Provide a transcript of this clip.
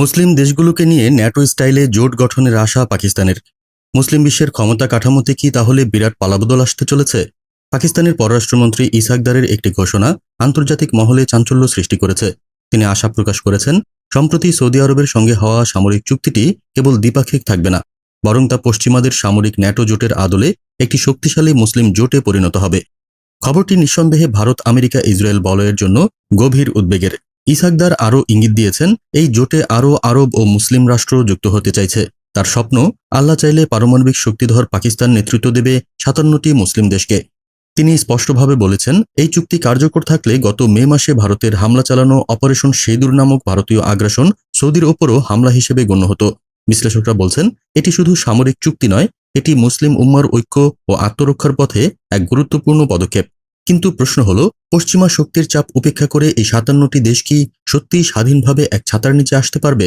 মুসলিম দেশগুলোকে নিয়ে ন্যাটো স্টাইলে জোট গঠনের আশা পাকিস্তানের। মুসলিম বিশ্বের ক্ষমতা কাঠামোতে কি তাহলে বিরাট পালাবদল আসতে চলেছে? পাকিস্তানের পররাষ্ট্রমন্ত্রী ইসাকদারের একটি ঘোষণা আন্তর্জাতিক মহলে চাঞ্চল্য সৃষ্টি করেছে। তিনি আশা প্রকাশ করেছেন, সম্প্রতি সৌদি আরবের সঙ্গে হওয়া সামরিক চুক্তিটি কেবল দ্বিপাক্ষিক থাকবে না, বরং তা পশ্চিমাদের সামরিক ন্যাটো জোটের আদলে একটি শক্তিশালী মুসলিম জোটে পরিণত হবে। খবরটি নিঃসন্দেহে ভারত আমেরিকা ইসরায়েল বলয়ের জন্য গভীর উদ্বেগের। ইসাকদার আরও ইঙ্গিত দিয়েছেন, এই জোটে আরও আরব ও মুসলিম রাষ্ট্র যুক্ত হতে চাইছে। তার স্বপ্ন, আল্লাহ চাইলে পারমাণবিক শক্তিধর পাকিস্তান নেতৃত্ব দেবে সাতান্নটি মুসলিম দেশকে। তিনি স্পষ্টভাবে বলেছেন, এই চুক্তি কার্যকর থাকলে গত মে মাসে ভারতের হামলা চালানো অপারেশন সেদুর নামক ভারতীয় আগ্রাসন সৌদির ওপরও হামলা হিসেবে গণ্য হতো। বিশ্লেষকরা বলছেন, এটি শুধু সামরিক চুক্তি নয়, এটি মুসলিম উম্মার ঐক্য ও আত্মরক্ষার পথে এক গুরুত্বপূর্ণ পদক্ষেপ। কিন্তু প্রশ্ন হলো, পশ্চিমা শক্তির চাপ উপেক্ষা করে এই সাতান্নটি দেশ কি সত্যিই স্বাধীনভাবে এক ছাতার নিচে আসতে পারবে?